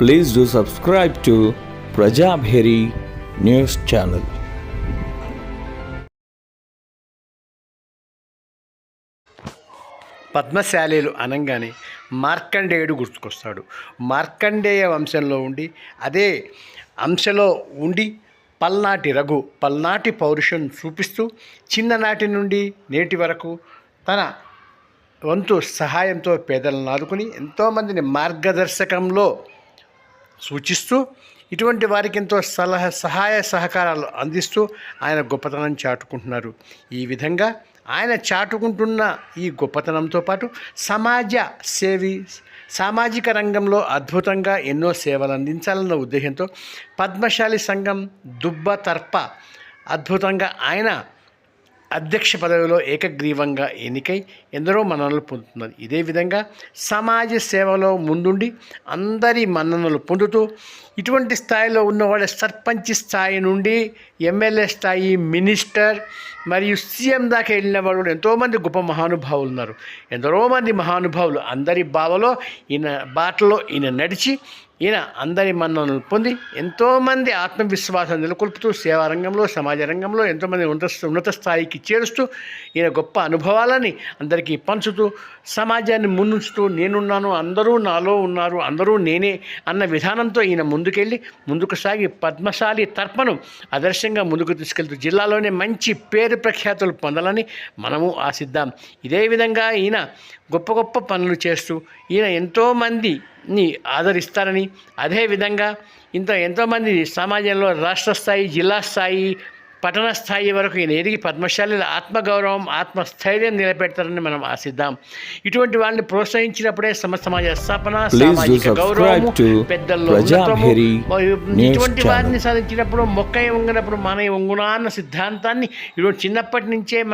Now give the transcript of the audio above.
Please do subscribe to Prajabheri news channel. పద్మశాలీలు అనగానే మార్కండేయుడు గుర్తుకొస్తాడు. మార్కండేయ వంశంలో ఉండి అదే అంశలో ఉండి పల్నాటి రఘు పల్నాటి పౌరుషం చూపిస్తూ చిన్ననాటి నుండి నేటి వరకు తన వంతు సహాయంతో పేదలను ఆదుకుని ఎంతోమందిని మార్గదర్శకంలో సూచిస్తూ ఇటువంటి వారికి ఎంతో సలహా సహాయ సహకారాలు అందిస్తూ ఆయన గొప్పతనం చాటుకుంటున్నారు. ఈ విధంగా ఆయన చాటుకుంటున్న ఈ గొప్పతనంతో పాటు సమాజ సేవి సామాజిక రంగంలో అద్భుతంగా ఎన్నో సేవలు అందించాలన్న ఉద్దేశంతో పద్మశాలి సంఘం దుబ్బ తర్ప అద్భుతంగా ఆయన అధ్యక్ష పదవిలో ఏకగ్రీవంగా ఎన్నికై ఎందరో మన్ననలు పొందుతున్నారు. ఇదే విధంగా సమాజ సేవలో ముందుండి అందరి మన్ననలు పొందుతూ ఇటువంటి స్థాయిలో ఉన్నవాళ్ళ సర్పంచ్ స్థాయి నుండి ఎమ్మెల్యే స్థాయి మినిస్టర్ మరియు సీఎం దాకా వెళ్ళిన వాళ్ళు కూడా ఎంతోమంది గొప్ప మహానుభావులు ఉన్నారు. ఎందరో మంది మహానుభావులు అందరి బావలో ఈయన బాటలో ఈయన నడిచి ఈయన అందరి మన్ననలు పొంది ఎంతోమంది ఆత్మవిశ్వాసం నెలకొల్పుతూ సేవా రంగంలో సమాజ రంగంలో ఎంతోమంది ఉన్నత ఉన్నత స్థాయికి చేరుస్తూ ఈయన గొప్ప అనుభవాలని అందరికీ పంచుతూ సమాజాన్ని ముందుంచుతూ నేనున్నాను అందరూ నాలో ఉన్నారు అందరూ నేనే అన్న విధానంతో ఈయన ముందుకెళ్ళి ముందుకు సాగి పద్మశాలి తర్పణం ఆదర్శంగా ముందుకు తీసుకెళ్తూ జిల్లాలోనే మంచి పేరు ప్రఖ్యాతులు పొందాలని మనము ఆశిద్దాం. ఇదే విధంగా ఈయన గొప్ప గొప్ప పనులు చేస్తూ ఈయన ఎంతోమందిని ఆదరిస్తారని అదేవిధంగా ఇంత ఎంతోమంది సమాజంలో రాష్ట్ర స్థాయి జిల్లా స్థాయి పట్టణ స్థాయి వరకు ఈయన ఎదిగి పద్మశాలిల ఆత్మగౌరవం ఆత్మస్థైర్యం నిలబెడతారని మనం ఆశిద్దాం ఇటువంటి వాళ్ళని ప్రోత్సహించినప్పుడే సమ సమాజ స్థాపన సామాజిక గౌరవము పెద్దల్లో ఇటువంటి. వారిని సాధించినప్పుడు మొక్క వంగినప్పుడు మన వంగునా అన్న సిద్ధాంతాన్ని ఈరోజు చిన్నప్పటి నుంచే మనం